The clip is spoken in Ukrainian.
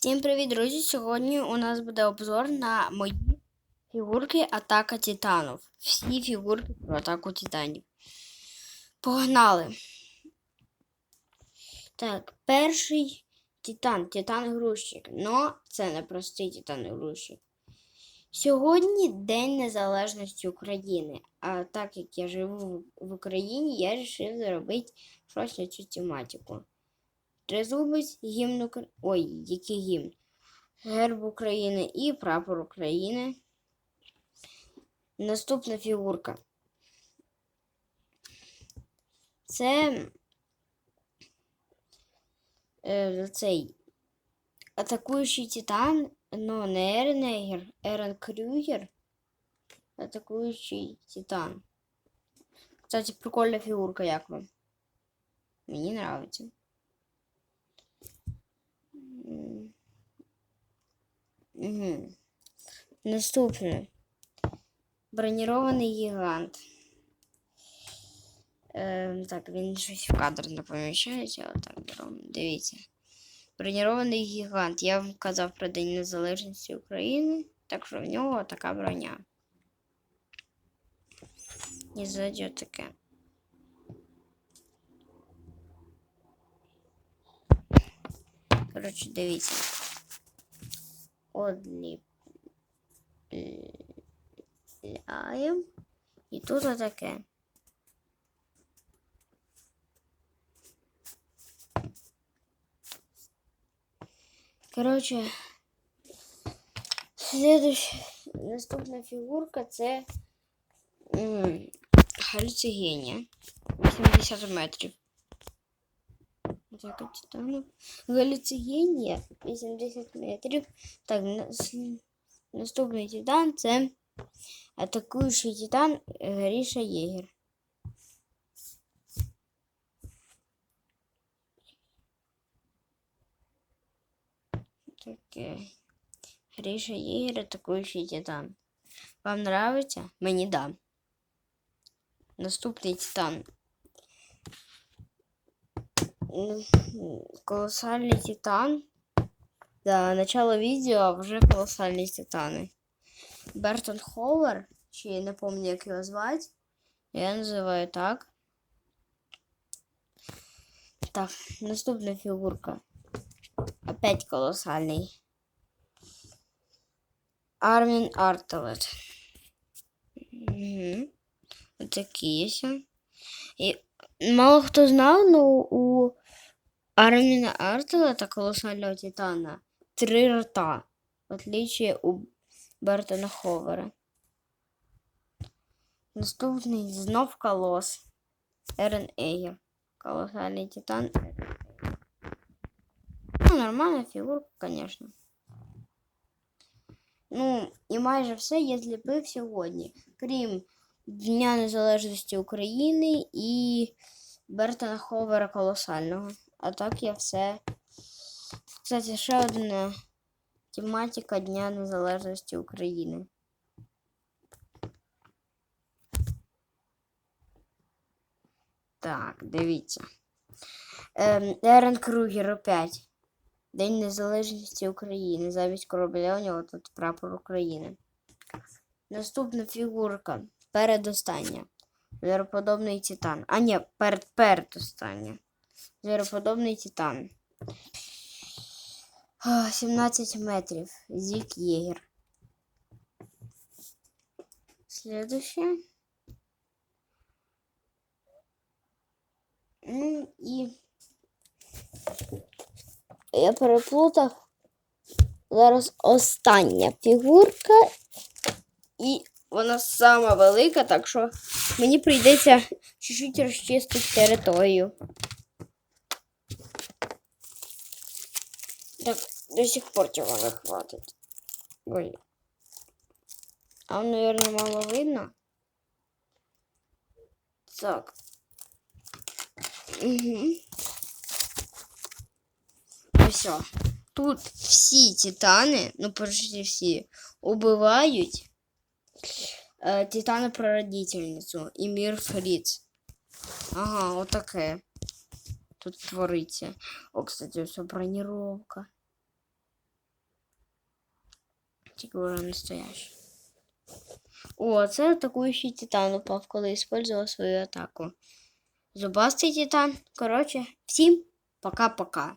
Всім привіт, друзі! Сьогодні у нас буде обзор на мої фігурки Атака Титанів. Всі фігурки про атаку Титанів. Погнали! Так, перший Титан, Титан Грузчик. Но це не простий Титан Грузчик. Сьогодні День Незалежності України. А так як я живу в Україні, я вирішив зробити щось на цю тематику. Тризубець, гімн Укра... Ой, який гімн? Герб України і прапор України. Наступна фігурка. Це е, цей атакуючий титан, но не Ерен Егер, Ерен Крюгер. Атакуючий титан. Кстати, прикольна фігурка, як вам? Мені нравится. Угу. Наступне. Бронірований гігант. Е, так, він щось в кадр не поміщається, але так беремо. Дивіться. Бронірований гігант. Я вам казав про День Незалежності України, так що в нього така броня. І ззаді таке. Коротше, дивіться. Одліпляємо. І тут отаке. Коротше, наступна фігурка це галюцигенія. 80 метрів. Так, титану. Галюцигенія 80 метрів. Так, нас- наступний титан це атакуючий титан Гріша Єгер. Таке. Гріша Єгер, атакуючий титан. Вам нравится? Мені да. Наступний титан. М, Колоссальный титан. Да, начало видео, а вже колоссальні титани. Бертон Ховер, чи я не пам'ятаю, як його звати. Я називаю так. Так, наступна фігурка. Опять колоссальний. Армін Артелет. Угу. Отакі ось. І мало хто знав, но у Арміна Артела та колосального титана три рота, в отличие у Бертона Ховера. Наступний знов колос. Ерен Ейгер. Колосальний титан. Ну, нормальна фігурка, конечно. Ну, і майже все я зліпив сьогодні, крім Дня Незалежності України і Бертона Ховера колосального. А так я все. Кстати, ще одна тематика Дня Незалежності України. Так, дивіться. Ем, Ерен Кругер опять. День Незалежності України. Замість корабля у нього тут прапор України. Наступна фігурка. Передостання. Звероподобний титан. А ні, перед передостання. Звероподобний титан. 17 метрів. Зік Єгер. Следующее. Ну і я переплутав. Зараз остання фігурка. І вона сама велика, так що мені прийдеться чуть-чуть розчистити територію. Так, до сих пор цього не хватить. Ой. А, наверное, мало видно. Так. Угу. Все. Тут всі титани, ну почти всі, убивають е, титана прародительницю і мір Фріц. Ага, отаке. тут твориться. О, кстати, все бронировка. Типа, Тільки настоящий. О, а це атакуючий титан упал, когда использовал свою атаку. Зубастый титан. короче, всем пока-пока.